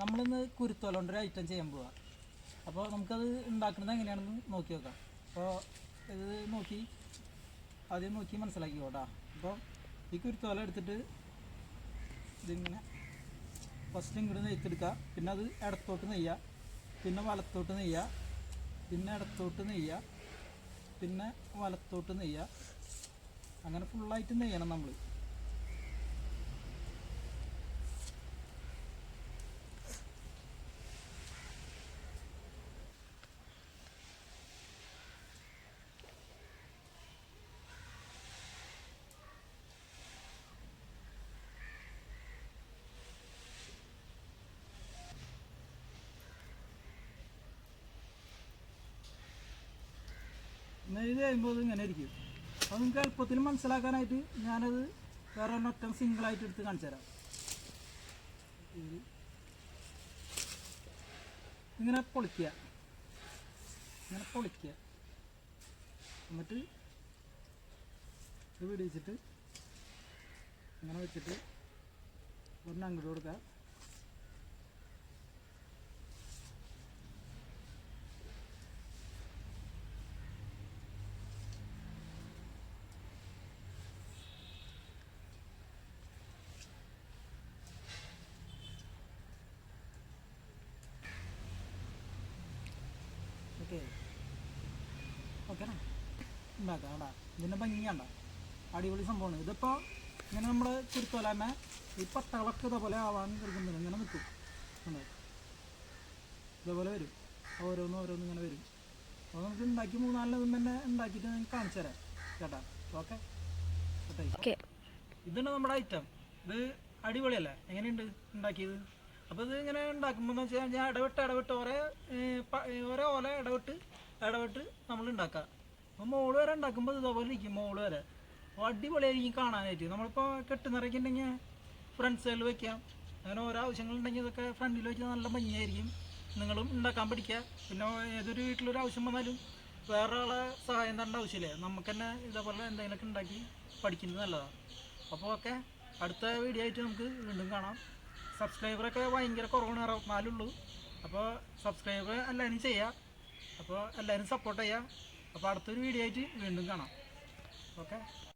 നമ്മളിന്ന് കുരുത്തോല കൊണ്ട് ഒരു ഐറ്റം ചെയ്യാൻ പോവാ. അപ്പോൾ നമുക്കത് ഉണ്ടാക്കുന്നത് എങ്ങനെയാണെന്ന് നോക്കി നോക്കാം. അപ്പോൾ ഇത് നോക്കി ആദ്യം നോക്കി മനസ്സിലാക്കി കേട്ടോ അപ്പോൾ ഈ കുരുത്തോല എടുത്തിട്ട് ഇതിങ്ങനെ ഫസ്റ്റ് ഇങ്ങോട്ട് നെയ്ത്തെടുക്കുക പിന്നെ അത് ഇടത്തോട്ട് നെയ്യുക പിന്നെ വലത്തോട്ട് നെയ്യുക പിന്നെ ഇടത്തോട്ട് നെയ്യുക പിന്നെ വലത്തോട്ട് നെയ്യുക അങ്ങനെ ഫുള്ളായിട്ട് നെയ്യണം നമ്മൾ നെയ്ത് കഴിയുമ്പോൾ ഇങ്ങനെ ഇരിക്കും. അപ്പോൾ നിങ്ങൾക്ക് എളുപ്പത്തിൽ മനസ്സിലാക്കാനായിട്ട് ഞാനത് വേറെ ഒറ്റ സിംഗിളായിട്ട് എടുത്ത് കാണിച്ചു തരാം. ഇങ്ങനെ പൊളിക്കുക. ഇങ്ങനെ പൊളിക്കുക. എന്നിട്ട് ഇത് പിടിച്ചിട്ട് ഇങ്ങനെ വെച്ചിട്ട് ഒരെണ്ണം അങ്ങോട്ട് കൊടുക്കുക ഓക്കെ ഓക്കേനാ ഉണ്ടാക്കാം അവിടെ ഇതിന്റെ ഭംഗിയാണ്ട അടിപൊളി സംഭവമാണ്. ഇതിപ്പോൾ ഇങ്ങനെ നമ്മൾ ചുരുത്തോല തന്നെ ഈ പട്ടകളൊക്കെ ഇതേപോലെ ആവാൻ കിടക്കുന്നില്ല ഇങ്ങനെ നിൽക്കും. ഇതേപോലെ വരും. ഓരോന്നും ഓരോന്നും ഇങ്ങനെ വരും. അപ്പോൾ നമുക്ക് ഉണ്ടാക്കി മൂന്നാലും തന്നെ ഉണ്ടാക്കിയിട്ട് നിങ്ങൾക്ക് കാണിച്ചു തരാം. ചേട്ടാ ഓക്കെ? കേട്ടോ ഓക്കെ. ഇതാണ് നമ്മുടെ ഐറ്റം ഇത് അടിപൊളിയല്ലേ? എങ്ങനെയുണ്ട് ഉണ്ടാക്കിയത് അപ്പോൾ ഇത് ഇങ്ങനെ ഉണ്ടാക്കുമ്പോൾ എന്ന് വെച്ചാൽ ഞാൻ ഇടവിട്ട് ഇടവിട്ട് ഓരോ ഓരോ ഓല ഇടവിട്ട് ഇടവിട്ട് നമ്മൾ ഉണ്ടാക്കുക അപ്പോൾ മോൾ വരെ ഉണ്ടാക്കുമ്പോൾ ഇതേപോലെ ഇരിക്കും മോൾ വരെ. അപ്പോൾ അടിപൊളിയായിരിക്കും കാണാനായിട്ട്. നമ്മളിപ്പോൾ കെട്ടുനിറയ്ക്കുന്നുണ്ടെങ്കിൽ ഫ്രണ്ട് സൈഡിൽ വെക്കാം. അങ്ങനെ ഓരോ ആവശ്യങ്ങളുണ്ടെങ്കിൽ ഇതൊക്കെ ഫ്രണ്ടിൽ വെച്ചാൽ നല്ല ഭംഗിയായിരിക്കും. നിങ്ങളും ഉണ്ടാക്കാൻ പഠിക്കുക. പിന്നെ ഏതൊരു വീട്ടിലൊരു ആവശ്യം വന്നാലും വേറെ ആളെ സഹായം തരേണ്ട ആവശ്യമില്ല. നമുക്ക് തന്നെ ഇതേപോലെ എന്തെങ്കിലുമൊക്കെ ഉണ്ടാക്കി പഠിക്കുന്നത് നല്ലതാണ്. അപ്പോൾ ഓക്കെ. അടുത്ത വീഡിയോ ആയിട്ട് നമുക്ക് വീണ്ടും കാണാം. സബ്സ്ക്രൈബറൊക്കെ ഭയങ്കര കുറവാണ് അറുപത്തിനാലുള്ളൂ അപ്പോൾ സബ്സ്ക്രൈബർ എല്ലാവരും ചെയ്യുക അപ്പോൾ എല്ലാവരും സപ്പോർട്ട് ചെയ്യുക. അപ്പോൾ അടുത്തൊരു വീഡിയോ ആയിട്ട് വീണ്ടും കാണാം. ഓക്കെ